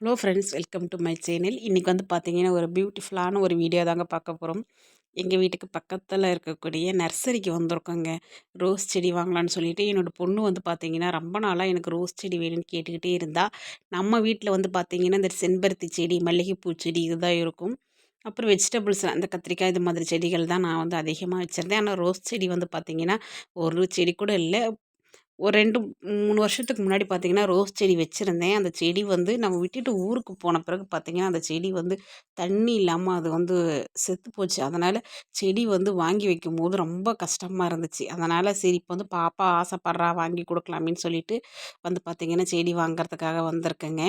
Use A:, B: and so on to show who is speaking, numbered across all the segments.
A: Hello friends welcome to my channel இன்றைக்கி வந்து பார்த்தீங்கன்னா ஒரு பியூட்டிஃபுல்லான ஒரு வீடியோ தாங்க பார்க்க போகிறோம் எங்கள் வீட்டுக்கு பக்கத்தில் இருக்கக்கூடிய நர்சரிக்கு வந்திருக்கோங்க. ரோஸ் செடி வாங்கலான்னு சொல்லிட்டு என்னோடய பொண்ணு வந்து பார்த்தீங்கன்னா ரொம்ப நாளாக எனக்கு ரோஸ் செடி வேணும்னு கேட்டுக்கிட்டே இருந்தால் நம்ம வீட்டில் வந்து பார்த்தீங்கன்னா இந்த செம்பருத்தி செடி மல்லிகைப்பூ செடி இதுதான் இருக்கும். அப்புறம் வெஜிடபிள்ஸ் அந்த கத்திரிக்காய் இது மாதிரி செடிகள் தான் நான் வந்து அதிகமாக வச்சுருந்தேன். ஆனால் ரோஸ் செடி வந்து பார்த்திங்கன்னா ஒரு செடி கூட இல்லை. ஒரு ரெண்டு மூணு வருஷத்துக்கு முன்னாடி பார்த்திங்கன்னா ரோஸ் செடி வச்சுருந்தேன். அந்த செடி வந்து நம்ம விட்டுட்டு ஊருக்கு போன பிறகு பார்த்திங்கன்னா அந்த செடி வந்து தண்ணி இல்லாமல் அது வந்து செத்து போச்சு. அதனால் செடி வந்து வாங்கி வைக்கும் போது ரொம்ப கஷ்டமாக இருந்துச்சு. அதனால் சரி இப்போ வந்து பாப்பா ஆசைப்பட்றா வாங்கி கொடுக்கலாமேன்னு சொல்லிட்டு வந்து பார்த்திங்கன்னா செடி வாங்குறதுக்காக வந்திருக்கேங்க.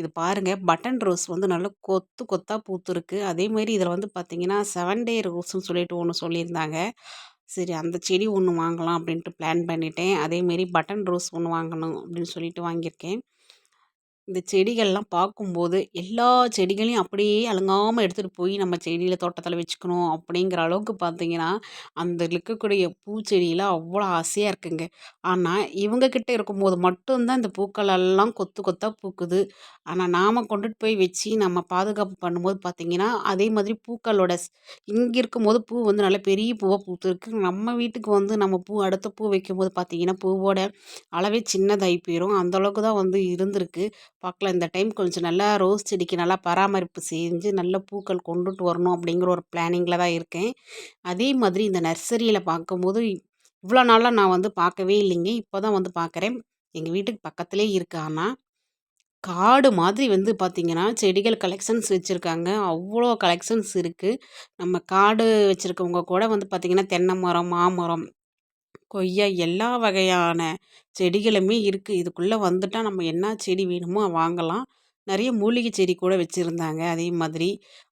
A: இது பாருங்கள் பட்டன் ரோஸ் வந்து நல்லா கொத்து கொத்தாக பூத்துருக்கு. அதேமாதிரி இதில் வந்து பார்த்திங்கன்னா செவன் டே ரோஸ்ன்னு சொல்லிட்டு ஒன்று சொல்லியிருந்தாங்க. சரி அந்த செடி ஒன்று வாங்கலாம் அப்படின்ட்டு பிளான் பண்ணிட்டேன். அதேமாரி பட்டன் ரோஸ் ஒன்று வாங்கணும் அப்படின்னு சொல்லிட்டு வாங்கியிருக்கேன். இந்த செடிகள்லாம் பார்க்கும்போது எல்லா செடிகளையும் அப்படியே அலங்காமல் எடுத்துகிட்டு போய் நம்ம செடியில் தோட்டத்தில் வச்சுக்கணும் அப்படிங்கிற அளவுக்கு பார்த்தீங்கன்னா அந்த இருக்கக்கூடிய பூச்செடியெலாம் அவ்வளோ ஆசையாக இருக்குங்க. ஆனால் இவங்கக்கிட்ட இருக்கும்போது மட்டும்தான் இந்த பூக்கள் எல்லாம் கொத்து கொத்தாக பூக்குது. ஆனால் நாம் கொண்டுட்டு போய் வச்சு நம்ம பாதுகாப்பு பண்ணும்போது பார்த்திங்கன்னா அதே மாதிரி பூக்களோட இங்கே இருக்கும்போது பூ வந்து நல்ல பெரிய பூவாக பூத்துருக்கு. நம்ம வீட்டுக்கு வந்து நம்ம பூ அடுத்த பூ வைக்கும்போது பார்த்திங்கன்னா பூவோட அளவே சின்னதாகி போயிடும் அந்தளவுக்கு தான் வந்து இருந்திருக்கு. பார்க்கலாம் இந்த டைம் கொஞ்சம் நல்லா ரோஸ் செடிக்கு நல்லா பராமரிப்பு செஞ்சு நல்ல பூக்கள் கொண்டுட்டு வரணும் அப்படிங்கிற ஒரு பிளானிங்கில் தான் இருக்கேன். அதே மாதிரி இந்த நர்சரியில் பார்க்கும்போது இவ்வளோ நாளாக நான் வந்து பார்க்கவே இல்லைங்க. இப்போ தான் வந்து பார்க்குறேன். எங்கள் வீட்டுக்கு பக்கத்துலேயே இருக்கு. ஆனால் காடு மாதிரி வந்து பார்த்திங்கன்னா செடிகள் கலெக்ஷன்ஸ் வச்சுருக்காங்க. அவ்வளோ கலெக்ஷன்ஸ் இருக்குது நம்ம காடு வச்சுருக்கவங்க கூட வந்து பார்த்திங்கன்னா தென்னை மரம் மாமரம் கொய்யா எல்லா வகையான செடிகளுமே இருக்குது இதுக்குள்ளே வந்துட்டால் நம்ம என்ன செடி வேணுமோ வாங்கலாம். நிறைய மூலிகை செடி கூட வச்சுருந்தாங்க. அதே மாதிரி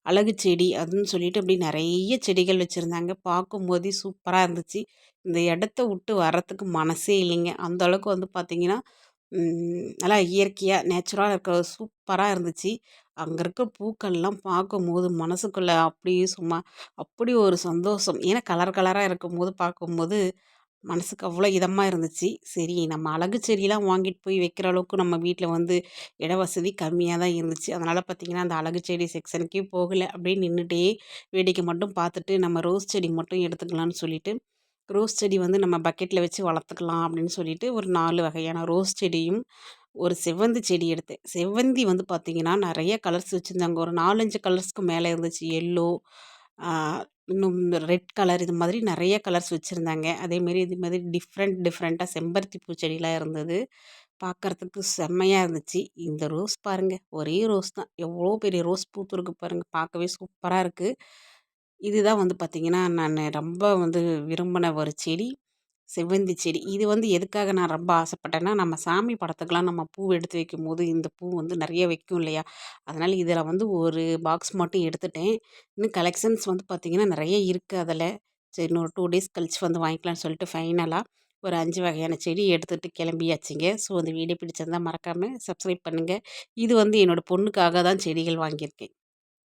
A: அழகு செடி அதுன்னு சொல்லிட்டு அப்படி நிறைய செடிகள் வச்சுருந்தாங்க. பார்க்கும்போதே சூப்பராக இருந்துச்சு. இந்த இடத்த விட்டு வர்றதுக்கு மனசே இல்லைங்க. அந்த அளவுக்கு வந்து பார்த்திங்கன்னா நல்லா இயற்கையாக நேச்சுரலாக இருக்க சூப்பராக இருந்துச்சு. அங்கே இருக்க பூக்கள்லாம் பார்க்கும்போது மனசுக்குள்ளே அப்படியே சும்மா அப்படி ஒரு சந்தோஷம். ஏன்னா கலர் கலராக இருக்கும்போது பார்க்கும்போது மனசுக்கு அவ்வளோ இதமாக இருந்துச்சு. சரி நம்ம அழகு செடியெலாம் வாங்கிட்டு போய் வைக்கிற அளவுக்கு நம்ம வீட்டில் வந்து இட வசதி கம்மியாக தான் இருந்துச்சு. அதனால் பார்த்திங்கன்னா அந்த அழகு செடி செக்ஷனுக்கே போகலை அப்படியே நின்றுட்டே வேடிக்கை மட்டும் பார்த்துட்டு நம்ம ரோஸ் செடி மட்டும் எடுத்துக்கலான்னு சொல்லிட்டு ரோஸ் செடி வந்து நம்ம பக்கெட்டில் வச்சு வளர்த்துக்கலாம் அப்படின்னு சொல்லிட்டு ஒரு நாலு வகையான ரோஸ் செடியும் ஒரு செவ்வந்தி செடி எடுத்தேன். செவ்வந்தி வந்து பார்த்திங்கன்னா நிறைய கலர்ஸ் வச்சுருந்தாங்க. ஒரு நாலஞ்சு கலர்ஸ்க்கு மேலே இருந்துச்சு. எல்லோ இன்னும் ரெட் கலர் இது மாதிரி நிறைய கலர்ஸ் வச்சுருந்தாங்க. அதேமாரி இது மாதிரி டிஃப்ரெண்ட் டிஃப்ரெண்ட்டாக செம்பருத்தி பூச்செடிலாம் இருந்தது. பார்க்குறதுக்கு செம்மையாக இருந்துச்சு. இந்த ரோஸ் பாருங்கள் ஒரே ரோஸ் தான். எவ்வளோ பெரிய ரோஸ் பூத்துருக்கு பாருங்கள் பார்க்கவே சூப்பராக இருக்குது இதுதான் வந்து பார்த்திங்கன்னா நான் ரொம்ப வந்து விரும்பின ஒரு செடி. செவ்வந்தி செடி. இது வந்து எதுக்காக நான் ரொம்ப ஆசைப்பட்டேன்னா நம்ம சாமி படத்துக்கெலாம் நம்ம பூ எடுத்து வைக்கும்போது இந்த பூ வந்து நிறைய வைக்கும் இல்லையா? அதனால் இதில் வந்து ஒரு பாக்ஸ் மட்டும் எடுத்துட்டேன். இன்னும் கலெக்ஷன்ஸ் வந்து பார்த்திங்கன்னா நிறைய இருக்குது அதில். சரி இன்னொரு டூ டேஸ் கழித்து வந்து வாங்கிக்கலாம்னு சொல்லிட்டு ஃபைனலாக ஒரு அஞ்சு வகையான செடி எடுத்துகிட்டு கிளம்பியாச்சுங்க. ஸோ அந்த வீடியோ பிடிச்சிருந்தால் மறக்காமல் சப்ஸ்கிரைப் பண்ணுங்கள் இது வந்து என்னோடய பொண்ணுக்காக தான் செடிகள் வாங்கியிருக்கேன்.